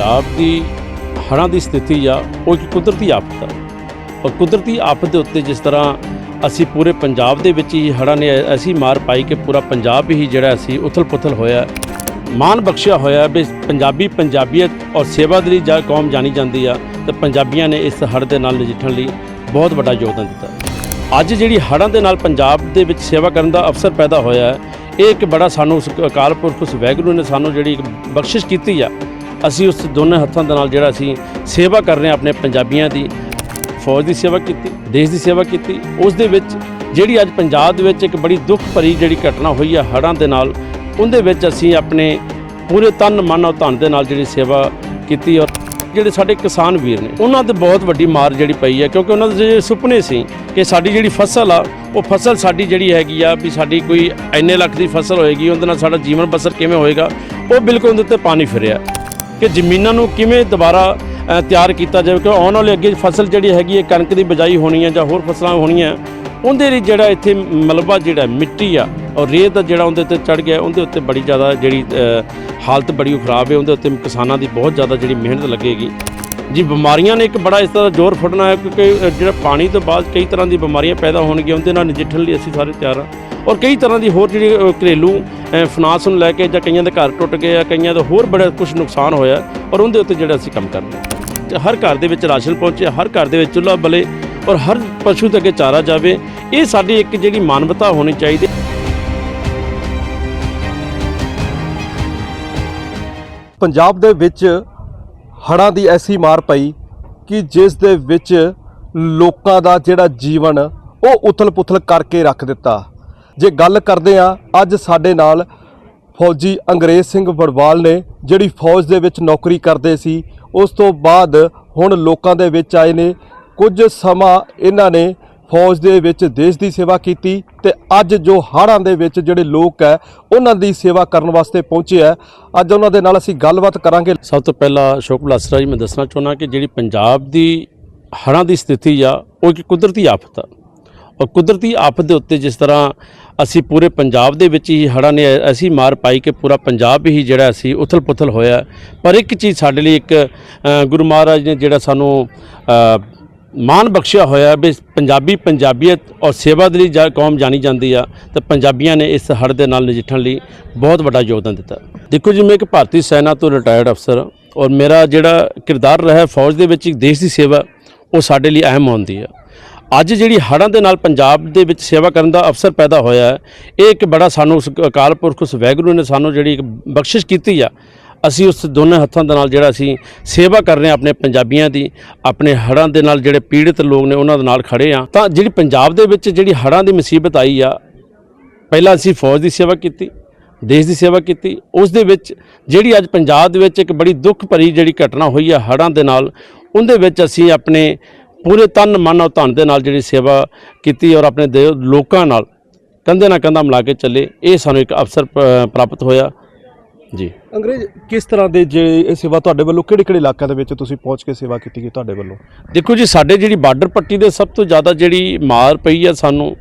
ਪੰਜਾਬ ਦੀ ਹੜ੍ਹਾਂ ਦੀ ਸਥਿਤੀ ਆ ਉਹ ਇੱਕ ਕੁਦਰਤੀ ਆਫਤ ਆ। ਔਰ ਕੁਦਰਤੀ ਆਫਤ ਦੇ ਉੱਤੇ ਜਿਸ ਤਰ੍ਹਾਂ ਅਸੀਂ ਪੂਰੇ ਪੰਜਾਬ ਦੇ ਵਿੱਚ ਹੀ ਹੜ੍ਹਾਂ ਨੇ ਐਸੀ ਮਾਰ ਪਾਈ ਕਿ ਪੂਰਾ ਪੰਜਾਬ ਹੀ ਜਿਹੜਾ ਸੀ ਉਥਲ-ਪੁਥਲ ਹੋਇਆ ਮਾਨ ਬਖਸ਼ਿਆ ਹੋਇਆ ਵੀ ਪੰਜਾਬੀ ਪੰਜਾਬੀਅਤ ਔਰ ਸੇਵਾ ਦੇ ਲਈ ਜਾਂ ਕੌਮ ਜਾਣੀ ਜਾਂਦੀ ਆ, ਤੇ ਪੰਜਾਬੀਆਂ ਨੇ ਇਸ ਹੜ੍ਹ ਦੇ ਨਾਲ ਨਜਿੱਠਣ ਲਈ ਬਹੁਤ ਵੱਡਾ ਯੋਗਦਾਨ ਦਿੱਤਾ। ਅੱਜ ਜਿਹੜੀ ਹੜ੍ਹਾਂ ਦੇ ਨਾਲ ਪੰਜਾਬ ਦੇ ਵਿੱਚ ਸੇਵਾ ਕਰਨ ਦਾ ਅਵਸਰ ਪੈਦਾ ਹੋਇਆ ਹੈ, ਇਹ ਇੱਕ ਬੜਾ ਸਾਨੂੰ ਉਸ ਅਕਾਲ ਪੁਰਖ ਉਸ ਵੈਗਰੂ ਨੇ ਸਾਨੂੰ ਜਿਹੜੀ ਇੱਕ ਬਖਸ਼ਿਸ਼ ਕੀਤੀ ਆ ਅਸੀਂ ਉਸ ਦੋਨੇ ਹੱਥਾਂ ਦੇ ਨਾਲ ਜਿਹੜਾ ਅਸੀਂ ਸੇਵਾ ਕਰ ਰਹੇ ਹਾਂ ਆਪਣੇ ਪੰਜਾਬੀਆਂ ਦੀ, ਫੌਜ ਦੀ ਸੇਵਾ ਕੀਤੀ, ਦੇਸ਼ ਦੀ ਸੇਵਾ ਕੀਤੀ, ਉਸ ਦੇ ਵਿੱਚ ਜਿਹੜੀ ਅੱਜ ਪੰਜਾਬ ਦੇ ਵਿੱਚ ਇੱਕ ਬੜੀ ਦੁੱਖ ਭਰੀ ਜਿਹੜੀ ਘਟਨਾ ਹੋਈ ਆ ਹੜ੍ਹਾਂ ਦੇ ਨਾਲ, ਉਹਦੇ ਵਿੱਚ ਅਸੀਂ ਆਪਣੇ ਪੂਰੇ ਤਨ, ਮਨ ਔਰ ਧਨ ਦੇ ਨਾਲ ਜਿਹੜੀ ਸੇਵਾ ਕੀਤੀ ਔਰ ਜਿਹੜੇ ਸਾਡੇ ਕਿਸਾਨ ਵੀਰ ਨੇ, ਉਹਨਾਂ ਤੇ ਬਹੁਤ ਵੱਡੀ ਮਾਰ ਜਿਹੜੀ ਪਈ ਹੈ ਕਿਉਂਕਿ ਉਹਨਾਂ ਦੇ ਜਿਹੜੇ ਸੁਪਨੇ ਸੀ ਕਿ ਸਾਡੀ ਜਿਹੜੀ ਫਸਲ ਆ, ਉਹ ਫਸਲ ਸਾਡੀ ਜਿਹੜੀ ਹੈਗੀ ਆ ਵੀ ਸਾਡੀ ਕੋਈ ਇੰਨੇ ਲੱਖ ਦੀ ਫਸਲ ਹੋਏਗੀ, ਉਹਦੇ ਨਾਲ ਸਾਡਾ ਜੀਵਨ ਬਸਰ ਕਿਵੇਂ ਹੋਏਗਾ, ਉਹ ਬਿਲਕੁਲ ਉਹਦੇ ਉੱਤੇ ਪਾਣੀ ਫਿਰਿਆ। ਕਿ ਜ਼ਮੀਨਾਂ ਨੂੰ ਕਿਵੇਂ ਦੁਬਾਰਾ ਤਿਆਰ ਕੀਤਾ ਜਾਵੇ ਕਿ ਆਉਣ ਵਾਲੇ ਅੱਗੇ ਫਸਲ ਜਿਹੜੀ ਹੈਗੀ ਹੈ, ਕਣਕ ਦੀ ਬਜਾਈ ਹੋਣੀ ਹੈ ਜਾਂ ਹੋਰ ਫਸਲਾਂ ਹੋਣੀਆਂ, ਉਹਦੇ ਲਈ ਜਿਹੜਾ ਇੱਥੇ ਮਲਬਾ ਜਿਹੜਾ ਮਿੱਟੀ ਆ, ਔਰ ਰੇਤ ਦਾ ਜਿਹੜਾ ਉਹਦੇ ਉੱਤੇ ਚੜ ਗਿਆ, ਉਹਦੇ ਉੱਤੇ ਬੜੀ ਜ਼ਿਆਦਾ ਜਿਹੜੀ ਹਾਲਤ ਬੜੀ ਖਰਾਬ ਹੈ, ਉਹਦੇ ਉੱਤੇ ਕਿਸਾਨਾਂ ਦੀ ਬਹੁਤ ਜ਼ਿਆਦਾ ਜਿਹੜੀ ਮਿਹਨਤ ਲੱਗੇਗੀ। ਜੀ, ਬਿਮਾਰੀਆਂ ਨੇ ਇੱਕ ਬੜਾ ਇਸ ਤਰ੍ਹਾਂ ਜ਼ੋਰ ਫੜਨਾ ਹੈ, ਕਿਉਂਕਿ ਜਿਹੜਾ ਪਾਣੀ ਤੋਂ ਬਾਅਦ ਕਈ ਤਰ੍ਹਾਂ ਦੀ ਬਿਮਾਰੀਆਂ ਪੈਦਾ ਹੋਣਗੀਆਂ, ਉਹਦੇ ਨਾਲ ਨਜਿੱਠਣ ਲਈ ਅਸੀਂ ਸਾਰੇ ਤਿਆਰ ਹਾਂ। ਔਰ ਕਈ ਤਰ੍ਹਾਂ ਦੀ ਹੋਰ ਜਿਹੜੀ ਘਰੇਲੂ ਫਨਾਸ ਨੂੰ ਲੈ ਕੇ ਜਾਂ ਕਈਆਂ ਦੇ ਘਰ ਟੁੱਟ ਗਏ ਆ, ਕਈਆਂ ਦਾ ਹੋਰ ਬੜਾ ਕੁਝ ਨੁਕਸਾਨ ਹੋਇਆ, ਔਰ ਉਹਦੇ ਉੱਤੇ ਜਿਹੜਾ ਅਸੀਂ ਕੰਮ ਕਰਦੇ ਹਾਂ। ਹਰ ਘਰ ਦੇ ਵਿੱਚ ਰਾਸ਼ਨ ਪਹੁੰਚੇ, ਹਰ ਘਰ ਦੇ ਵਿੱਚ ਚੁੱਲ੍ਹਾ ਬਲੇ, ਔਰ ਹਰ ਪਸ਼ੂ ਦੇ ਅੱਗੇ ਚਾਰਾ ਜਾਵੇ, ਇਹ ਸਾਡੀ ਇੱਕ ਜਿਹੜੀ ਮਾਨਵਤਾ ਹੋਣੀ ਚਾਹੀਦੀ। ਪੰਜਾਬ ਦੇ ਵਿੱਚ ਹੜ੍ਹਾਂ ਦੀ ਐਸੀ ਮਾਰ ਪਈ ਕਿ ਜਿਸ ਦੇ ਵਿੱਚ ਲੋਕਾਂ ਦਾ ਜਿਹੜਾ ਜੀਵਨ, ਉਹ ਉਥਲ-ਪੁਥਲ ਕਰਕੇ ਰੱਖ ਦਿੱਤਾ। ਜੇ ਗੱਲ ਕਰਦੇ ਆ ਅੱਜ ਸਾਡੇ ਨਾਲ ਫੌਜੀ ਅੰਗਰੇਜ਼ ਸਿੰਘ ਵੜਵਾਲ ਨੇ ਜਿਹੜੀ ਫੌਜ ਦੇ ਵਿੱਚ ਨੌਕਰੀ ਕਰਦੇ ਸੀ, ਉਸ ਤੋਂ ਬਾਅਦ ਹੁਣ ਲੋਕਾਂ ਦੇ ਵਿੱਚ ਆਏ ਨੇ। ਕੁਝ ਸਮਾਂ ਇਹਨਾਂ ਨੇ ਫੌਜ ਦੇ ਵਿੱਚ ਦੇਸ਼ ਦੀ ਸੇਵਾ ਕੀਤੀ ਤੇ ਅੱਜ ਜੋ ਹੜ੍ਹਾਂ ਦੇ ਵਿੱਚ ਜਿਹੜੇ ਲੋਕ ਹੈ, ਉਹਨਾਂ ਦੀ ਸੇਵਾ ਕਰਨ ਵਾਸਤੇ ਪਹੁੰਚੇ ਹੈ। ਅੱਜ ਉਹਨਾਂ ਦੇ ਨਾਲ ਅਸੀਂ ਗੱਲਬਾਤ ਕਰਾਂਗੇ। ਸਭ ਤੋਂ ਪਹਿਲਾਂ ਅਸ਼ੋਕ ਬਲਾਸਰਾ ਜੀ, ਮੈਂ ਦੱਸਣਾ ਚਾਹੁੰਦਾ ਕਿ ਜਿਹੜੀ ਪੰਜਾਬ ਦੀ ਹੜ੍ਹਾਂ ਦੀ ਸਥਿਤੀ ਆ, ਉਹ ਇੱਕ ਕੁਦਰਤੀ ਆਫਤ ਆ। ਔਰ ਕੁਦਰਤੀ ਆਫਤ ਦੇ ਉੱਤੇ ਜਿਸ ਤਰ੍ਹਾਂ ਅਸੀਂ ਪੂਰੇ ਪੰਜਾਬ ਦੇ ਵਿੱਚ ਹੀ ਹੜ੍ਹਾਂ ਨੇ ਐਸੀ ਮਾਰ ਪਾਈ ਕਿ ਪੂਰਾ ਪੰਜਾਬ ਹੀ ਜਿਹੜਾ ਸੀ ਉਥਲ-ਪੁਥਲ ਹੋਇਆ। ਪਰ ਇੱਕ ਚੀਜ਼ ਸਾਡੇ ਲਈ ਇੱਕ ਗੁਰੂ ਮਹਾਰਾਜ ਨੇ ਜਿਹੜਾ ਸਾਨੂੰ ਅ, ਮਾਨ ਬਖਸ਼ਿਆ ਹੋਇਆ ਵੀ ਪੰਜਾਬੀ ਪੰਜਾਬੀਅਤ ਔਰ ਸੇਵਾ ਦੇ ਲਈ ਜਾ ਕੌਮ ਜਾਣੀ ਜਾਂਦੀ ਆ ਤਾਂ ਪੰਜਾਬੀਆਂ ਨੇ ਇਸ ਹੜ੍ਹ ਦੇ ਨਾਲ ਨਜਿੱਠਣ ਲਈ ਬਹੁਤ ਵੱਡਾ ਯੋਗਦਾਨ ਦਿੱਤਾ। ਦੇਖੋ ਜੀ ਮੈਂ ਇੱਕ ਭਾਰਤੀ ਸੈਨਾ ਤੋਂ ਰਿਟਾਇਰਡ ਅਫਸਰ ਹਾਂ ਔਰ ਮੇਰਾ ਜਿਹੜਾ ਕਿਰਦਾਰ ਰਿਹਾ ਫੌਜ ਦੇ ਵਿੱਚ ਇੱਕ ਦੇਸ਼ ਦੀ ਸੇਵਾ ਉਹ ਸਾਡੇ ਲਈ ਅਹਿਮ ਹੁੰਦੀ ਆ। ਅੱਜ ਜਿਹੜੀ ਹੜ੍ਹਾਂ ਦੇ ਨਾਲ ਪੰਜਾਬ ਦੇ ਵਿੱਚ ਸੇਵਾ ਕਰਨ ਦਾ ਅਵਸਰ ਪੈਦਾ ਹੋਇਆ ਹੈ, ਇਹ ਇੱਕ ਬੜਾ ਸਾਨੂੰ ਉਸ ਅਕਾਲ ਪੁਰਖ ਉਸ ਵੈਗਰੂ ਨੇ ਸਾਨੂੰ ਜਿਹੜੀ ਇੱਕ ਬਖਸ਼ਿਸ਼ ਕੀਤੀ ਆ। ਅਸੀਂ ਉਸ ਦੋਨੇ ਹੱਥਾਂ ਦੇ ਨਾਲ ਜਿਹੜਾ ਅਸੀਂ ਸੇਵਾ ਕਰ ਰਹੇ ਹਾਂ ਆਪਣੇ ਪੰਜਾਬੀਆਂ ਦੀ, ਆਪਣੇ ਹੜ੍ਹਾਂ ਦੇ ਨਾਲ ਜਿਹੜੇ ਪੀੜਤ ਲੋਕ ਨੇ ਉਹਨਾਂ ਦੇ ਨਾਲ ਖੜੇ ਆ ਤਾਂ ਜਿਹੜੀ ਪੰਜਾਬ ਦੇ ਵਿੱਚ ਜਿਹੜੀ ਹੜ੍ਹਾਂ ਦੀ ਮੁਸੀਬਤ ਆਈ ਆ, ਪਹਿਲਾਂ ਅਸੀਂ ਫੌਜ ਦੀ ਸੇਵਾ ਕੀਤੀ, ਦੇਸ਼ ਦੀ ਸੇਵਾ ਕੀਤੀ। ਉਸ ਦੇ ਵਿੱਚ ਜਿਹੜੀ ਅੱਜ ਪੰਜਾਬ ਦੇ ਵਿੱਚ ਇੱਕ ਬੜੀ ਦੁੱਖ ਭਰੀ ਜਿਹੜੀ ਘਟਨਾ ਹੋਈ ਆ ਹੜ੍ਹਾਂ ਦੇ ਨਾਲ, ਉਹਦੇ ਵਿੱਚ ਅਸੀਂ ਆਪਣੇ ਪੂਰੇ ਤਨ ਮਨ ਔਰ ਧਨ ਦੇ ਨਾਲ ਜਿਹੜੀ ਸੇਵਾ ਕੀਤੀ ਔਰ ਆਪਣੇ ਦੇ ਲੋਕਾਂ ਨਾਲ ਕੰਧੇ ਨਾਲ ਕੰਧਾ ਮਿਲਾ ਕੇ ਚੱਲੇ ਇਹ ਸਾਨੂੰ ਇੱਕ ਅਵਸਰ ਪ- ਪ੍ਰਾਪਤ ਹੋਇਆ। ਜੀ। ਅੰਗਰੇਜ਼ ਕਿਸ ਤਰ੍ਹਾਂ ਦੇ ਜੇ ਇਹ ਸੇਵਾ ਤੁਹਾਡੇ ਵੱਲੋਂ ਕਿਹੜੇ ਕਿਹੜੇ ਇਲਾਕਿਆਂ ਦੇ ਵਿੱਚ ਤੁਸੀਂ ਪਹੁੰਚ ਕੇ ਸੇਵਾ ਕੀਤੀ ਗਈ ਤੁਹਾਡੇ ਵੱਲੋਂ? ਦੇਖੋ ਜੀ ਸਾਡੇ ਜਿਹੜੀ ਬਾਰਡਰ ਪੱਟੀ ਦੇ ਸਭ ਤੋਂ ਜ਼ਿਆਦਾ ਜਿਹੜੀ ਮਾਰ ਪਈ ਆ ਸਾਨੂੰ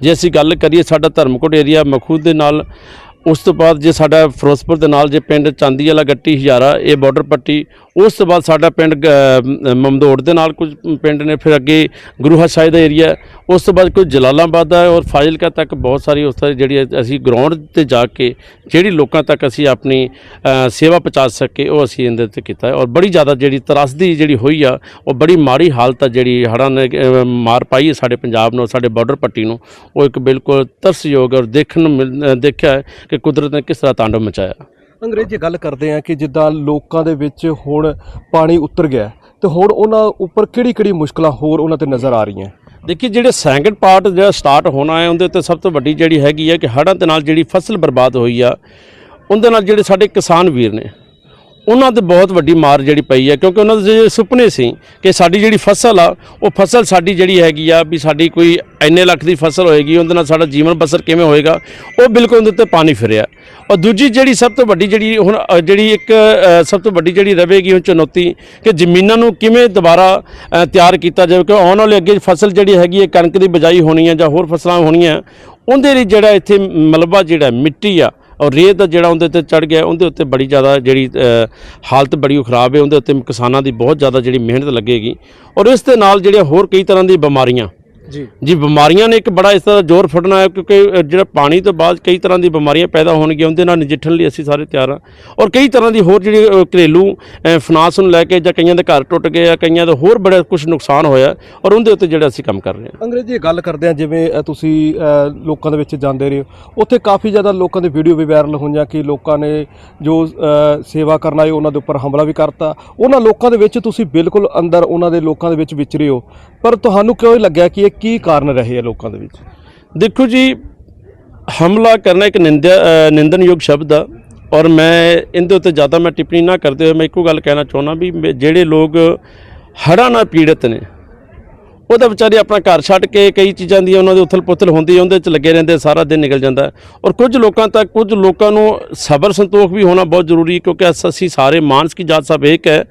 ਜੇ ਅਸੀਂ ਗੱਲ ਕਰੀਏ ਸਾਡਾ ਧਰਮਕੋਟ ਏਰੀਆ ਮਖੂਦ ਦੇ ਨਾਲ ਉਸ ਤੋਂ ਬਾਅਦ ਜੇ ਸਾਡਾ ਫਿਰੋਜ਼ਪੁਰ ਦੇ ਨਾਲ ਜੇ ਪਿੰਡ ਚਾਂਦੀ ਵਾਲਾ ਗੱਟੀ ਹਜ਼ਾਰਾ ਇਹ ਬਾਰਡਰ ਪੱਟੀ ਉਸ ਤੋਂ ਬਾਅਦ ਸਾਡਾ ਪਿੰਡ ਗ- ਮਮਦੋੜ ਦੇ ਨਾਲ ਕੁਝ ਪਿੰਡ ਨੇ, ਫਿਰ ਅੱਗੇ ਗੁਰੂ ਹਰਸਾਏ ਦਾ ਏਰੀਆ ਉਸ ਤੋਂ ਬਾਅਦ ਕੁਝ ਜਲਾਲਾਬਾਦ ਦਾ ਹੈ ਔਰ ਫਾਜ਼ਿਲਕਾ ਤੱਕ ਬਹੁਤ ਸਾਰੀ ਉਸ ਤਰ੍ਹਾਂ ਜਿਹੜੀ ਅਸੀਂ ਗਰਾਊਂਡ ਤੇ ਜਾ ਕੇ ਜਿਹੜੀ ਲੋਕਾਂ ਤੱਕ ਅਸੀਂ ਆਪਣੀ ਸੇਵਾ ਪਹੁੰਚਾ ਸਕੇ, ਉਹ ਅਸੀਂ ਇਹਦੇ ਤੇ ਕੀਤਾ ਔਰ ਬੜੀ ਜ਼ਿਆਦਾ ਜਿਹੜੀ ਤਰਾਸਦੀ ਜਿਹੜੀ ਹੋਈ ਆ, ਉਹ ਬੜੀ ਮਾੜੀ ਹਾਲਤ ਆ ਜਿਹੜੀ ਹੜ੍ਹਾਂ ਨੇ ਮਾਰ ਪਾਈ ਹੈ ਸਾਡੇ ਪੰਜਾਬ ਨੂੰ, ਸਾਡੇ ਬਾਰਡਰ ਪੱਟੀ ਨੂੰ। ਉਹ ਇੱਕ ਬਿਲਕੁਲ ਤਰਸਯੋਗ ਔਰ ਦੇਖਣ ਨੂੰ ਮਿਲ- ਦੇਖਿਆ ਹੈ ਕਿ ਕੁਦਰਤ ਨੇ ਕਿਸ ਤਰ੍ਹਾਂ ਤਾਂਡਵ ਮਚਾਇਆ। ਅੰਗਰੇਜ਼ੀ ਗੱਲ ਕਰਦੇ ਆ ਕਿ ਜਿੱਦਾਂ ਲੋਕਾਂ ਦੇ ਵਿੱਚ ਹੁਣ ਪਾਣੀ ਉਤਰ ਗਿਆ ਤੇ ਹੁਣ ਉਹਨਾਂ ਉੱਪਰ ਕਿਹੜੀ ਕਿਹੜੀ ਮੁਸ਼ਕਲਾਂ ਹੋਰ ਉਹਨਾਂ ਤੇ ਨਜ਼ਰ ਆ ਰਹੀਆਂ ਦੇਖੀ, ਜਿਹੜੇ ਸੈਕੰਡ ਪਾਰਟ ਜਿਹੜਾ ਸਟਾਰਟ ਹੋਣਾ ਹੈ ਉਹਦੇ ਤੇ ਸਭ ਤੋਂ ਵੱਡੀ ਜਿਹੜੀ ਹੈਗੀ ਹੈ ਕਿ ਹੜ੍ਹਾਂ ਦੇ ਨਾਲ ਜਿਹੜੀ ਫਸਲ ਬਰਬਾਦ ਹੋਈ ਆ, ਉਹਦੇ ਨਾਲ ਜਿਹੜੇ ਸਾਡੇ ਕਿਸਾਨ ਵੀਰ ਨੇ ਉਹਨਾਂ ਤੇ ਬਹੁਤ ਵੱਡੀ ਮਾਰ ਜਿਹੜੀ ਪਈ ਹੈ, ਕਿਉਂਕਿ ਉਹਨਾਂ ਦੇ ਜਿਹੜੇ ਸੁਪਨੇ ਸੀ ਕਿ ਸਾਡੀ ਜਿਹੜੀ ਫਸਲ ਆ, ਉਹ ਫਸਲ ਸਾਡੀ ਜਿਹੜੀ ਹੈਗੀ ਆ ਵੀ ਸਾਡੀ ਕੋਈ ਇੰਨੇ ਲੱਖ ਦੀ ਫਸਲ ਹੋਏਗੀ, ਉਹਦੇ ਨਾਲ ਸਾਡਾ ਜੀਵਨ ਬਸਰ ਕਿਵੇਂ ਹੋਏਗਾ, ਉਹ ਬਿਲਕੁਲ ਉਹਦੇ ਉੱਤੇ ਪਾਣੀ ਫਿਰਿਆ। ਔਰ ਦੂਜੀ ਜਿਹੜੀ ਸਭ ਤੋਂ ਵੱਡੀ ਜਿਹੜੀ ਹੁਣ ਜਿਹੜੀ ਇੱਕ ਸਭ ਤੋਂ ਵੱਡੀ ਜਿਹੜੀ ਰਹੇਗੀ ਹੁਣ ਚੁਣੌਤੀ ਕਿ ਜ਼ਮੀਨਾਂ ਨੂੰ ਕਿਵੇਂ ਦੁਬਾਰਾ ਤਿਆਰ ਕੀਤਾ ਜਾਵੇ ਕਿ ਆਉਣ ਵਾਲੇ ਅੱਗੇ ਫਸਲ ਜਿਹੜੀ ਹੈਗੀ ਹੈ, ਕਣਕ ਦੀ ਬਜਾਈ ਹੋਣੀ ਹੈ ਜਾਂ ਹੋਰ ਫਸਲਾਂ ਹੋਣੀਆਂ, ਉਹਦੇ ਲਈ ਜਿਹੜਾ ਇੱਥੇ ਮਲਬਾ ਜਿਹੜਾ ਮਿੱਟੀ ਆ ਔਰ ਰੇਤ ਦਾ ਜਿਹੜਾ ਉਹਦੇ ਤੇ ਚੜ ਗਿਆ, ਉਹਦੇ ਉੱਤੇ ਬੜੀ ਜ਼ਿਆਦਾ ਜਿਹੜੀ ਹਾਲਤ ਬੜੀ ਓ ਖਰਾਬ ਹੈ, ਉਹਦੇ ਉੱਤੇ ਕਿਸਾਨਾਂ ਦੀ ਬਹੁਤ ਜ਼ਿਆਦਾ ਜਿਹੜੀ ਮਿਹਨਤ ਲੱਗੇਗੀ। ਔਰ ਇਸ ਦੇ ਨਾਲ ਜਿਹੜੀਆਂ ਹੋਰ ਕਈ ਤਰ੍ਹਾਂ ਦੀ ਬਿਮਾਰੀਆਂ ਜੀ। ਜੀ ਬਿਮਾਰੀਆਂ ਨੇ ਇੱਕ ਬੜਾ ਇਸ ਤਰ੍ਹਾਂ ਜ਼ੋਰ ਫੜਨਾ ਹੈ ਕਿਉਂਕਿ ਜਿਹੜਾ ਪਾਣੀ ਤੋਂ ਬਾਅਦ ਕਈ ਤਰ੍ਹਾਂ ਦੀ ਬਿਮਾਰੀਆਂ ਪੈਦਾ ਹੋਣਗੀਆਂ ਉਹਦੇ ਨਾਲ ਨਜਿੱਠਣ ਲਈ ਅਸੀਂ ਸਾਰੇ ਤਿਆਰ ਹਾਂ। ਔਰ ਕਈ ਤਰ੍ਹਾਂ ਦੀ ਹੋਰ ਜਿਹੜੀ ਘਰੇਲੂ ਫਨਾਸ ਨੂੰ ਲੈ ਕੇ ਜਾਂ ਕਈਆਂ ਦੇ ਘਰ ਟੁੱਟ ਗਏ ਆ ਕਈਆਂ ਦਾ ਹੋਰ ਬੜਾ ਕੁਝ ਨੁਕਸਾਨ ਹੋਇਆ ਔਰ ਉਹਦੇ ਉੱਤੇ ਜਿਹੜਾ ਅਸੀਂ ਕੰਮ ਕਰ ਰਹੇ ਹਾਂ। ਅੰਗਰੇਜ਼ੀ ਗੱਲ ਕਰਦੇ ਆ ਜਿਵੇਂ ਤੁਸੀਂ ਲੋਕਾਂ ਦੇ ਵਿੱਚ ਜਾਂਦੇ ਰਹੇ ਹੋ। ਉੱਥੇ ਕਾਫੀ ਜ਼ਿਆਦਾ ਲੋਕਾਂ ਦੀ ਵੀਡੀਓ ਵੀ ਵਾਇਰਲ ਹੋਈਆਂ ਕਿ ਲੋਕਾਂ ਨੇ ਜੋ ਸੇਵਾ ਕਰਨ ਆਏ ਉਹਨਾਂ ਦੇ ਉੱਪਰ ਹਮਲਾ ਵੀ ਕਰਤਾ। ਉਹਨਾਂ ਲੋਕਾਂ ਦੇ ਵਿੱਚ ਤੁਸੀਂ ਬਿਲਕੁਲ ਅੰਦਰ ਉਹਨਾਂ ਦੇ ਲੋਕਾਂ ਦੇ ਵਿੱਚ ਵਿਚਰੇ ਹੋ। ਪਰ ਤੁਹਾਨੂੰ ਕਿਉਂ ਲੱਗਿਆ ਕਿ ਇਹ ਕੀ ਕਾਰਨ ਰਹੇ ਆ ਲੋਕਾਂ ਦੇ ਵਿੱਚ? ਦੇਖੋ ਜੀ ਹਮਲਾ ਕਰਨਾ ਇੱਕ ਨਿੰਦਿਆ ਅ, ਨਿੰਦਣਯੋਗ ਸ਼ਬਦ ਆ ਔਰ ਮੈਂ ਇਹਦੇ ਉੱਤੇ ਜ਼ਿਆਦਾ ਮੈਂ ਟਿੱਪਣੀ ਨਾ ਕਰਦੇ ਹੋਏ ਮੈਂ ਇੱਕੋ ਗੱਲ ਕਹਿਣਾ ਚਾਹੁੰਦਾ ਵੀ ਮੇ- ਜਿਹੜੇ ਲੋਕ ਹੜ੍ਹਾਂ ਨਾਲ ਪੀੜਤ ਨੇ ਉਹਦਾ ਵਿਚਾਰੇ ਆਪਣਾ ਘਰ ਛੱਡ ਕੇ ਕਈ ਚੀਜ਼ਾਂ ਦੀ ਉਹਨਾਂ ਦੇ ਉਥਲ ਪੁਥਲ ਹੁੰਦੀ ਉਹਦੇ ਚ ਲੱਗੇ ਰਹਿੰਦੇ ਸਾਰਾ ਦਿਨ ਨਿਕਲ ਜਾਂਦਾ। ਔਰ ਕੁਝ ਲੋਕਾਂ ਤੱਕ ਕੁਝ ਲੋਕਾਂ ਨੂੰ ਸਬਰ ਸੰਤੋਖ ਵੀ ਹੋਣਾ ਬਹੁਤ ਜ਼ਰੂਰੀ ਕਿਉਂਕਿ ਅਸ- ਅਸੀਂ ਸਾਰੇ ਮਾਨਸ ਕੀ ਜਾਤ ਸਭ ਇੱਕ ਹੈ।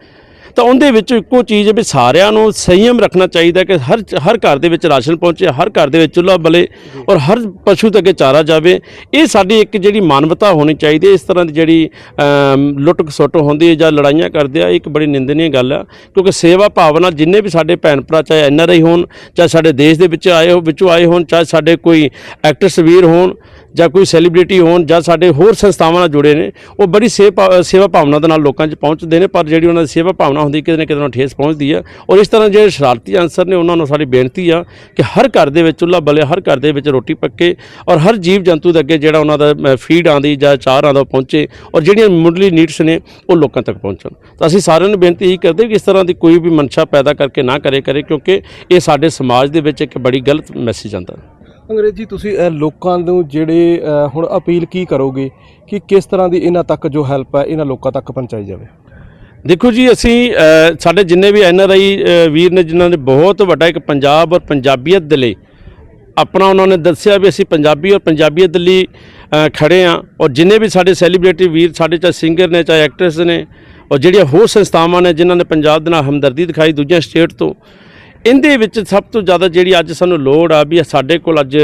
ਤਾਂ ਉਹਦੇ ਵਿੱਚ ਇੱਕੋ ਚੀਜ਼ ਵੀ ਸਾਰਿਆਂ ਨੂੰ ਸੰਯਮ ਰੱਖਣਾ ਚਾਹੀਦਾ ਕਿ ਹਰ ਹਰ ਘਰ ਦੇ ਵਿੱਚ ਰਾਸ਼ਨ ਪਹੁੰਚੇ ਹਰ ਘਰ ਦੇ ਵਿੱਚ ਚੁੱਲ੍ਹਾ ਬਲੇ ਔਰ ਹਰ ਪਸ਼ੂ ਤੱਕ ਚਾਰਾ ਜਾਵੇ। ਇਹ ਸਾਡੀ ਇੱਕ ਜਿਹੜੀ ਮਾਨਵਤਾ ਹੋਣੀ ਚਾਹੀਦੀ ਹੈ ਇਸ ਤਰ੍ਹਾਂ ਦੀ ਜਿਹੜੀ ਅਮ, ਲੁੱਟ ਖਸੁੱਟ ਹੁੰਦੀ ਹੈ ਜਾਂ ਲੜਾਈਆਂ ਕਰਦੇ ਆ ਇਹ ਇੱਕ ਬੜੀ ਨਿੰਦਨੀय ਗੱਲ ਆ। ਕਿਉਂਕਿ ਸੇਵਾ ਭਾਵਨਾ ਜਿੰਨੇ ਵੀ ਸਾਡੇ ਭੈਣ ਭਰਾ ਚਾਹੇ ਐਨ ਆਰ ਆਈ ਹੋਣ ਚਾਹੇ ਸਾਡੇ ਦੇਸ਼ ਦੇ ਵਿੱਚ ਆਏ ਹੋ ਵਿੱਚੋਂ ਆਏ ਹੋਣ ਚਾਹੇ ਸਾਡੇ ਕੋਈ ਐਕਟਰਸ ਵੀਰ ਹੋਣ ਜਾਂ ਕੋਈ ਸੈਲੀਬ੍ਰਿਟੀ ਹੋਣ ਜਾਂ ਸਾਡੇ ਹੋਰ ਸੰਸਥਾਵਾਂ ਨਾਲ ਜੁੜੇ ਨੇ, ਉਹ ਬੜੀ ਸੇਵਾ ਸੇਵਾ ਭਾਵਨਾ ਦੇ ਨਾਲ ਲੋਕਾਂ 'ਚ ਪਹੁੰਚਦੇ ਨੇ, ਪਰ ਜਿਹੜੀ ਉਹਨਾਂ ਦੀ ਸੇਵਾ ਭਾਵਨਾ ਹੁੰਦੀ, ਕਿਤੇ ਨਾ ਕਿਤੇ ਨਾਲ ਠੇਸ ਪਹੁੰਚਦੀ ਹੈ ਔਰ ਇਸ ਤਰ੍ਹਾਂ ਜਿਹੜੇ ਸ਼ਰਾਰਤੀ ਅਨਸਰ ਨੇ, ਉਹਨਾਂ ਨੂੰ ਸਾਡੀ ਬੇਨਤੀ ਆ ਕਿ ਹਰ ਘਰ ਦੇ ਵਿੱਚ ਚੁੱਲ੍ਹਾ ਬਲੇ ਹਰ ਘਰ ਦੇ ਵਿੱਚ ਰੋਟੀ ਪੱਕੇ ਔਰ ਹਰ ਜੀਵ ਜੰਤੂ ਦੇ ਅੱਗੇ ਜਿਹੜਾ ਉਹਨਾਂ ਦਾ ਫੀਡ ਆਂਦੀ ਜਾਂ ਚਾਰ ਆਂਦਾ ਉਹ ਪਹੁੰਚੇ ਔਰ ਜਿਹੜੀਆਂ ਮੁੱਢਲੀ ਨੀਡਸ ਨੇ, ਉਹ ਲੋਕਾਂ ਤੱਕ ਪਹੁੰਚਣ। ਤਾਂ ਅਸੀਂ ਸਾਰਿਆਂ ਨੂੰ ਬੇਨਤੀ ਇਹੀ ਕਰਦੇ ਕਿ ਇਸ ਤਰ੍ਹਾਂ ਦੀ ਕੋਈ ਵੀ ਮਨਸ਼ਾ ਪੈਦਾ ਕਰਕੇ ਨਾ ਕਰੇ ਕਰੇ, ਕਿਉਂਕਿ ਇਹ ਸਾਡੇ ਸਮਾਜ ਦੇ ਵਿੱਚ ਇੱਕ ਬੜੀ ਗਲਤ ਮੈਸੇਜ ਆਂਦਾ ਅੰਗਰੇਜ਼ੀ ਤੁਸੀਂ ਲੋਕਾਂ ਨੂੰ ਜਿਹੜੇ ਹੁਣ ਅਪੀਲ ਕੀ ਕਰੋਗੇ ਕਿ ਕਿਸ ਤਰ੍ਹਾਂ ਦੀ ਇਹਨਾਂ ਤੱਕ ਜੋ ਹੈਲਪ ਹੈ ਇਹਨਾਂ ਲੋਕਾਂ ਤੱਕ ਪਹੁੰਚਾਈ ਜਾਵੇ? ਦੇਖੋ ਜੀ ਅਸੀਂ ਸਾਡੇ ਜਿੰਨੇ ਵੀ ਐਨ ਆਰ ਆਈ ਵੀਰ ਨੇ ਜਿਨ੍ਹਾਂ ਨੇ ਬਹੁਤ ਵੱਡਾ ਇੱਕ ਪੰਜਾਬ ਔਰ ਪੰਜਾਬੀਅਤ ਦੇ ਲਈ ਆਪਣਾ ਉਹਨਾਂ ਨੇ ਦੱਸਿਆ ਵੀ ਅਸੀਂ ਪੰਜਾਬੀ ਔਰ ਪੰਜਾਬੀਅਤ ਦੇ ਲਈ ਅ, ਖੜੇ ਆ ਔਰ ਜਿੰਨੇ ਵੀ ਸਾਡੇ ਸੈਲੀਬ੍ਰਿਟੀ ਵੀਰ ਸਾਡੇ ਚਾਹੇ ਸਿੰਗਰ ਨੇ ਚਾਹੇ ਐਕਟਰਸ ਨੇ ਔਰ ਜਿਹੜੀਆਂ ਹੋਰ ਸੰਸਥਾਵਾਂ ਨੇ ਜਿਨ੍ਹਾਂ ਨੇ ਪੰਜਾਬ ਦੇ ਨਾਲ ਹਮਦਰਦੀ ਦਿਖਾਈ ਦੂਜੀਆਂ ਸਟੇਟ ਤੋਂ ਇਹਦੇ ਵਿੱਚ ਸਭ ਤੋਂ ਜ਼ਿਆਦਾ ਜਿਹੜੀ ਅੱਜ ਸਾਨੂੰ ਲੋੜ ਆ ਵੀ ਸਾਡੇ ਕੋਲ ਅੱਜ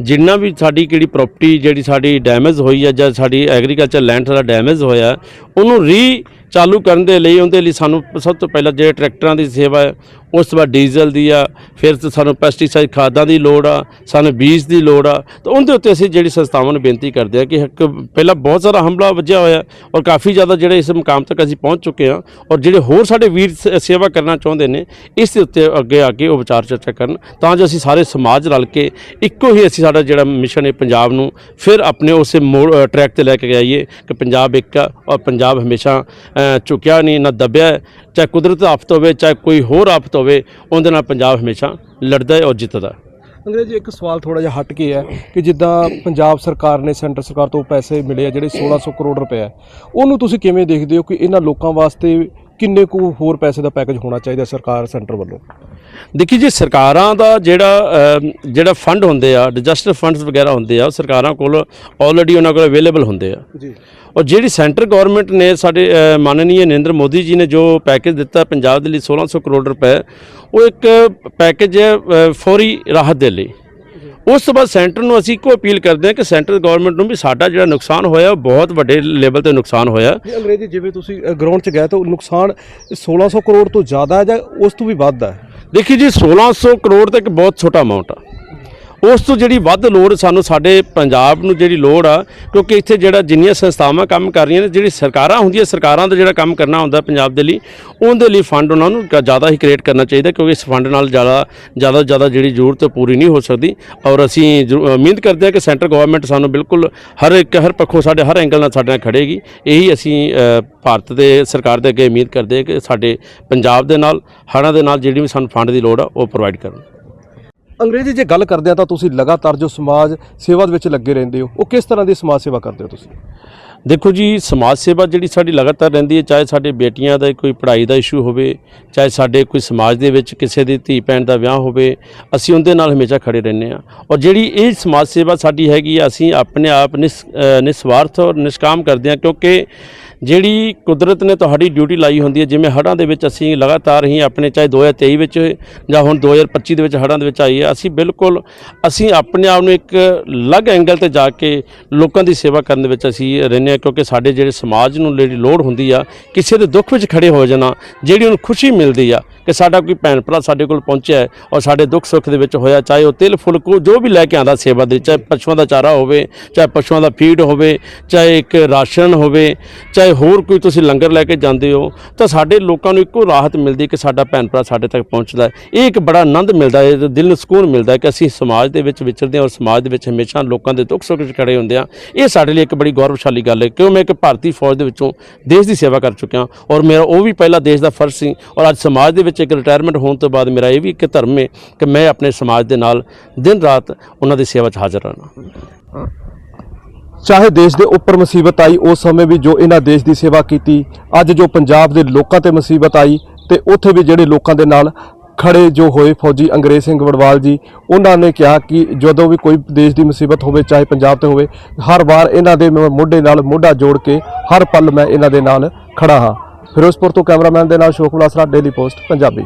ਜਿੰਨਾ ਵੀ ਸਾਡੀ ਕਿਹੜੀ ਪ੍ਰਾਪਰਟੀ ਜਿਹੜੀ ਸਾਡੀ ਡੈਮੇਜ ਹੋਈ ਹੈ ਜਾਂ ਸਾਡੀ ਐਗਰੀਕਲਚਰ ਲੈਂਡ ਸਾਡਾ ਡੈਮੇਜ ਹੋਇਆ, ਉਹਨੂੰ ਰੀ ਚਾਲੂ ਕਰਨ ਦੇ ਲਈ ਉਹਦੇ ਲਈ ਸਾਨੂੰ ਸਭ ਤੋਂ ਪਹਿਲਾਂ ਜਿਹੜੇ ਟਰੈਕਟਰਾਂ ਦੀ ਸੇਵਾ ਹੈ, ਉਸ ਤੋਂ ਬਾਅਦ ਡੀਜ਼ਲ ਦੀ ਆ, ਫਿਰ ਸਾਨੂੰ ਪੈਸਟੀਸਾਈਡ ਖਾਦਾਂ ਦੀ ਲੋੜ ਆ, ਸਾਨੂੰ ਬੀਜ ਦੀ ਲੋੜ ਆ, ਤਾਂ ਉਹਦੇ ਉੱਤੇ ਅਸੀਂ ਜਿਹੜੀ ਸੰਸਥਾਵਾਂ ਨੂੰ ਬੇਨਤੀ ਕਰਦੇ ਆ ਕਿ ਇੱਕ ਪਹਿਲਾਂ ਬਹੁਤ ਸਾਰਾ ਹਮਲਾ ਵੱਜਿਆ ਹੋਇਆ ਔਰ ਕਾਫੀ ਜ਼ਿਆਦਾ ਜਿਹੜੇ ਇਸ ਮੁਕਾਮ ਤੱਕ ਅਸੀਂ ਪਹੁੰਚ ਚੁੱਕੇ ਹਾਂ ਔਰ ਜਿਹੜੇ ਹੋਰ ਸਾਡੇ ਵੀਰ ਸ- ਸੇਵਾ ਕਰਨਾ ਚਾਹੁੰਦੇ ਨੇ, ਇਸ ਦੇ ਉੱਤੇ ਅੱਗੇ ਆ ਕੇ ਉਹ ਵਿਚਾਰ ਚਰਚਾ ਕਰਨ, ਤਾਂ ਜੋ ਅਸੀਂ ਸਾਰੇ ਸਮਾਜ ਰਲ ਕੇ ਇੱਕੋ ਹੀ ਅਸੀਂ ਸਾਡਾ ਜਿਹੜਾ ਮਿਸ਼ਨ ਹੈ ਪੰਜਾਬ ਨੂੰ ਫਿਰ ਆਪਣੇ ਉਸੇ ਮੋੜ ਟਰੈਕ ਤੇ ਲੈ ਕੇ ਆਈਏ ਕਿ ਪੰਜਾਬ ਇੱਕ ਆ ਔਰ ਪੰਜਾਬ ਹਮੇਸ਼ਾ ਅ, ਝੁਕਿਆ ਨਹੀਂ ਨਾ ਦਬਿਆ। ਚਾਹੇ ਕੁਦਰਤ ਆਫਤ ਹੋਵੇ ਚਾਹੇ ਕੋਈ ਹੋਰ ਆਫਤ ਹੋਵੇ ਉਹਦੇ ਨਾਲ ਪੰਜਾਬ ਹਮੇਸ਼ਾ ਲੜਦਾ ਹੈ ਔਰ ਜਿੱਤਦਾ ਅੰਗਰੇਜ਼ੀ ਇੱਕ ਸਵਾਲ ਥੋੜਾ ਜਿਹਾ ਹਟ ਕੇ ਹੈ ਕਿ ਜਿੱਦਾਂ ਪੰਜਾਬ ਸਰਕਾਰ ਨੇ ਸੈਂਟਰ ਸਰਕਾਰ ਤੋਂ ਪੈਸੇ ਮਿਲੇ ਆ ਜਿਹੜੇ 1600 ਕਰੋੜ ਰੁਪਏ ਆ ਉਹਨੂੰ ਤੁਸੀਂ ਕਿਵੇਂ ਦੇਖਦੇ ਹੋ ਕਿ ਇਹਨਾਂ ਲੋਕਾਂ ਵਾਸਤੇ ਕਿੰਨੇ ਕੁ ਹੋਰ ਪੈਸੇ ਦਾ ਪੈਕੇਜ ਹੋਣਾ ਚਾਹੀਦਾ ਸਰਕਾਰ ਸੈਂਟਰ ਵੱਲੋਂ? ਦੇਖੀ ਜੀ ਸਰਕਾਰਾਂ ਦਾ ਜਿਹੜਾ ਜਿਹੜਾ ਫੰਡ ਹੁੰਦੇ ਆ ਡਿਜ਼ਾਸਟਰ ਫੰਡਸ ਵਗੈਰਾ ਹੁੰਦੇ ਆ ਸਰਕਾਰਾਂ ਕੋਲ ਆਲਰੇਡੀ ਉਹਨਾਂ ਕੋਲ ਅਵੇਲੇਬਲ ਹੁੰਦੇ ਆ। ਜੀ। ਔਰ ਜਿਹੜੀ ਸੈਂਟਰ ਗਵਰਨਮੈਂਟ ਨੇ ਸਾਡੇ ਮਾਨਨੀय ਨਰਿੰਦਰ ਮੋਦੀ ਜੀ ਨੇ ਜੋ ਪੈਕੇਜ ਦਿੱਤਾ ਪੰਜਾਬ ਦੇ ਲਈ 1600 ਕਰੋੜ ਰੁਪਏ ਉਹ ਇੱਕ ਪੈਕੇਜ ਹੈ ਫੌਰੀ ਰਾਹਤ ਦੇ ਲਈ। ਉਸ ਤੋਂ ਬਾਅਦ ਸੈਂਟਰ ਨੂੰ ਅਸੀਂ ਇੱਕੋ ਅਪੀਲ ਕਰਦੇ ਹਾਂ ਕਿ ਸੈਂਟਰ ਗਵਰਨਮੈਂਟ ਨੂੰ ਵੀ ਸਾਡਾ ਜਿਹੜਾ ਨੁਕਸਾਨ ਹੋਇਆ ਉਹ ਬਹੁਤ ਵੱਡੇ ਲੈਵਲ ਤੇ ਨੁਕਸਾਨ ਹੋਇਆ। ਅੰਗਰੇਜ਼ੀ ਜਿਵੇਂ ਤੁਸੀਂ ਗਰਾਊਂਡ 'ਚ ਗਏ ਤਾਂ ਨੁਕਸਾਨ 1600 ਕਰੋੜ ਤੋਂ ਜ਼ਿਆਦਾ ਹੈ ਜਾਂ ਉਸ ਤੋਂ ਵੀ ਵੱਧ ਹੈ? ਦੇਖੀ ਜੀ 1600 ਕਰੋੜ ਤਾਂ ਇੱਕ ਬਹੁਤ ਛੋਟਾ ਅਮਾਉਂਟ ਆ। ਉਸ ਤੋਂ ਜਿਹੜੀ ਵੱਧ ਲੋੜ ਸਾਨੂੰ ਸਾਡੇ ਪੰਜਾਬ ਨੂੰ ਜਿਹੜੀ ਲੋੜ ਆ, ਕਿਉਂਕਿ ਇੱਥੇ ਜਿਹੜਾ ਜਿੰਨੀਆਂ ਸੰਸਥਾਵਾਂ ਕੰਮ ਕਰ ਰਹੀਆਂ ਨੇ, ਜਿਹੜੀ ਸਰਕਾਰਾਂ ਹੁੰਦੀਆਂ, ਸਰਕਾਰਾਂ ਦਾ ਜਿਹੜਾ ਕੰਮ ਕਰਨਾ ਹੁੰਦਾ ਪੰਜਾਬ ਦੇ ਲਈ, ਉਹਦੇ ਲਈ ਫੰਡ ਉਹਨਾਂ ਨੂੰ ਕ- ਜ਼ਿਆਦਾ ਹੀ ਕ੍ਰੀਏਟ ਕਰਨਾ ਚਾਹੀਦਾ, ਕਿਉਂਕਿ ਇਸ ਫੰਡ ਨਾਲ ਜ਼ਿਆਦਾ ਜ਼ਿਆਦਾ ਤੋਂ ਜ਼ਿਆਦਾ ਜਿਹੜੀ ਜ਼ਰੂਰਤ ਪੂਰੀ ਨਹੀਂ ਹੋ ਸਕਦੀ। ਔਰ ਅਸੀਂ ਜ਼ਰੂ- ਉਮੀਦ ਕਰਦੇ ਹਾਂ ਕਿ ਸੈਂਟਰ ਗਵਰਨਮੈਂਟ ਸਾਨੂੰ ਬਿਲਕੁਲ ਹਰ ਇੱਕ, ਹਰ ਪੱਖੋਂ ਸਾਡੇ, ਹਰ ਐਂਗਲ ਨਾਲ ਸਾਡੇ ਨਾਲ ਖੜੇਗੀ। ਇਹੀ ਅਸੀਂ ਭਾਰਤ ਦੇ ਸਰਕਾਰ ਦੇ ਅੱਗੇ ਉਮੀਦ ਕਰਦੇ ਹਾਂ ਕਿ ਸਾਡੇ ਪੰਜਾਬ ਦੇ ਨਾਲ, ਹੜ੍ਹਾਂ ਦੇ ਨਾਲ ਜਿਹੜੀ ਵੀ ਸਾਨੂੰ ਫੰਡ ਦੀ ਲੋੜ ਆ, ਉਹ ਪ੍ਰੋਵਾਈਡ ਕਰਨ। ਅੰਗਰੇਜ਼ੀ ਜੇ ਗੱਲ ਕਰਦੇ ਆ ਤਾਂ ਤੁਸੀਂ ਲਗਾਤਾਰ ਜੋ ਸਮਾਜ ਸੇਵਾ ਦੇ ਵਿੱਚ ਲੱਗੇ ਰਹਿੰਦੇ ਹੋ, ਉਹ ਕਿਸ ਤਰ੍ਹਾਂ ਦੀ ਸਮਾਜ ਸੇਵਾ ਕਰਦੇ ਹੋ ਤੁਸੀਂ? ਦੇਖੋ ਜੀ, ਸਮਾਜ ਸੇਵਾ ਜਿਹੜੀ ਸਾਡੀ ਲਗਾਤਾਰ ਰਹਿੰਦੀ ਹੈ, ਚਾਹੇ ਸਾਡੇ ਬੇਟੀਆਂ ਦਾ ਕੋਈ ਪੜ੍ਹਾਈ ਦਾ ਇਸ਼ੂ ਹੋਵੇ, ਚਾਹੇ ਸਾਡੇ ਕੋਈ ਸਮਾਜ ਦੇ ਵਿੱਚ ਕਿਸੇ ਦੀ ਧੀ ਭੈਣ ਦਾ ਵਿਆਹ ਹੋਵੇ, ਅਸੀਂ ਉਹਦੇ ਨਾਲ ਹਮੇਸ਼ਾ ਖੜੇ ਰਹਿੰਦੇ ਹਾਂ। ਔਰ ਜਿਹੜੀ ਇਹ ਸਮਾਜ ਸੇਵਾ ਸਾਡੀ ਹੈਗੀ ਆ, ਅਸੀਂ ਆਪਣੇ ਆਪ ਨਿਸ ਨਿਸਵਾਰਥ ਔਰ ਨਿਸ਼ਕਾਮ ਕਰਦੇ ਹਾਂ, ਕਿਉਂਕਿ ਜਿਹੜੀ ਕੁਦਰਤ ਨੇ ਤੁਹਾਡੀ ਡਿਊਟੀ ਲਾਈ ਹੁੰਦੀ ਹੈ, ਜਿਵੇਂ ਹੜ੍ਹਾਂ ਦੇ ਵਿੱਚ ਅਸੀਂ ਲਗਾਤਾਰ ਹੀ ਆਪਣੇ, ਚਾਹੇ 2023 ਵਿੱਚ ਜਾਂ ਹੁਣ 2025 ਦੇ ਵਿੱਚ ਹੜ੍ਹਾਂ ਦੇ ਵਿੱਚ ਆਈ ਹੈ, ਅਸੀਂ ਬਿਲਕੁਲ, ਅਸੀਂ ਆਪਣੇ ਆਪ ਨੂੰ ਇੱਕ ਅਲੱਗ ਐਂਗਲ ਤੇ ਜਾ ਕੇ ਲੋਕਾਂ ਦੀ ਸੇਵਾ ਕਰਨ ਦੇ ਵਿੱਚ ਅਸੀਂ ਰਹਿੰਦੇ ਹਾਂ, ਕਿਉਂਕਿ ਸਾਡੇ ਜਿਹੜੇ ਸਮਾਜ ਨੂੰ ਜਿਹੜੀ ਲੋੜ ਹੁੰਦੀ ਆ, ਕਿਸੇ ਦੇ ਦੁੱਖ ਵਿੱਚ ਖੜੇ ਹੋ ਜਾਣਾ, ਜਿਹੜੀ ਉਹਨੂੰ ਖੁਸ਼ੀ ਮਿਲਦੀ ਆ ਕਿ ਸਾਡਾ ਕੋਈ ਭੈਣ ਭਰਾ ਸਾਡੇ ਕੋਲ ਪਹੁੰਚਿਆ ਹੈ ਔਰ ਸਾਡੇ ਦੁੱਖ ਸੁੱਖ ਦੇ ਵਿੱਚ ਹੋਇਆ, ਚਾਹੇ ਉਹ ਤਿਲ ਫੁਲ ਕੋ ਜੋ ਵੀ ਲੈ ਕੇ ਆਂਦਾ ਸੇਵਾ ਦੇ, ਚਾਹੇ ਪਸ਼ੂਆਂ ਦਾ ਚਾਰਾ ਹੋਵੇ, ਚਾਹੇ ਪਸ਼ੂਆਂ ਦਾ ਫੀਡ ਹੋਵੇ, ਚਾਹੇ ਇੱਕ ਰਾਸ਼ਨ ਹੋਵੇ, ਚਾਹੇ ਹੋਰ ਕੋਈ ਤੁਸੀਂ ਲੰਗਰ ਲੈ ਕੇ ਜਾਂਦੇ ਹੋ, ਤਾਂ ਸਾਡੇ ਲੋਕਾਂ ਨੂੰ ਇੱਕੋ ਰਾਹਤ ਮਿਲਦੀ ਕਿ ਸਾਡਾ ਭੈਣ ਭਰਾ ਸਾਡੇ ਤੱਕ ਪਹੁੰਚਦਾ ਇਹ ਇੱਕ ਬੜਾ ਆਨੰਦ ਮਿਲਦਾ ਹੈ ਦਿਲ ਨੂੰ ਸਕੂਨ ਮਿਲਦਾ ਕਿ ਅਸੀਂ ਸਮਾਜ ਦੇ ਵਿੱਚ ਵਿਚਰਦੇ ਹਾਂ ਔਰ ਸਮਾਜ ਦੇ ਵਿੱਚ ਹਮੇਸ਼ਾ ਲੋਕਾਂ ਦੇ ਦੁੱਖ ਸੁੱਖ ਵਿੱਚ ਖੜੇ ਹੁੰਦੇ ਹਾਂ। ਇਹ ਸਾਡੇ ਲਈ ਇੱਕ ਬੜੀ ਗੌਰਵਸ਼ਾਲੀ ਗੱਲ ਹੈ, ਕਿਉਂ ਮੈਂ ਇੱਕ ਭਾਰਤੀ ਫੌਜ ਦੇ ਵਿੱਚੋਂ ਦੇਸ਼ ਦੀ ਸੇਵਾ ਕਰ ਚੁੱਕਿਆ ਔਰ ਮੇਰਾ ਉਹ ਵੀ ਪਹਿਲਾ ਦੇਸ਼ ਦਾ ਫਰਜ਼ ਸੀ ਔਰ ਅੱਜ ਸਮਾਜ ਦੇ ਵਿੱਚ ਇੱਕ ਰਿਟਾਇਰਮੈਂਟ ਹੋਣ ਤੋਂ ਬਾਅਦ ਮੇਰਾ ਇਹ ਵੀ ਇੱਕ ਧਰਮ ਹੈ ਕਿ ਮੈਂ ਆਪਣੇ ਸਮਾਜ ਦੇ ਨਾਲ ਦਿਨ ਰਾਤ ਉਹਨਾਂ ਦੀ ਸੇਵਾ 'ਚ ਹਾਜ਼ਰ ਰਹਿਣਾ। ਚਾਹੇ ਦੇਸ਼ ਦੇ ਉੱਪਰ ਮੁਸੀਬਤ ਆਈ, ਉਸ ਸਮੇਂ ਵੀ ਜੋ ਇਹਨਾਂ ਦੇਸ਼ ਦੀ ਸੇਵਾ ਕੀਤੀ, ਅੱਜ ਜੋ ਪੰਜਾਬ ਦੇ ਲੋਕਾਂ ਤੇ ਮੁਸੀਬਤ ਆਈ ਤੇ ਉੱਥੇ ਵੀ ਜਿਹੜੇ ਲੋਕਾਂ ਦੇ ਨਾਲ ਖੜੇ ਜੋ ਹੋਏ ਫੌਜੀ ਅੰਗਰੇਜ਼ ਸਿੰਘ ਵੜਵਾਲ ਜੀ, ਉਹਨਾਂ ਨੇ ਕਿਹਾ ਕਿ ਜਦੋਂ ਵੀ ਕੋਈ ਦੇਸ਼ ਦੀ ਮੁਸੀਬਤ ਹੋਵੇ, ਚਾਹੇ ਪੰਜਾਬ ਤੇ ਹੋਵੇ, ਹਰ ਵਾਰ ਇਹਨਾਂ ਦੇ ਮੈਂ ਮੋਢੇ ਨਾਲ ਮੋਢਾ ਜੋੜ ਕੇ ਹਰ ਪਲ ਮੈਂ ਇਹਨਾਂ ਦੇ ਨਾਲ ਖੜਾ ਹਾਂ। ਫਿਰੋਜ਼ਪੁਰ ਤੋਂ ਕੈਮਰਾਮੈਨ ਦੇ ਨਾਲ ਸ਼ੋਕ ਬਲਾਸਰਾ ਡੇਲੀ ਪੋਸਟ ਪੰਜਾਬੀ।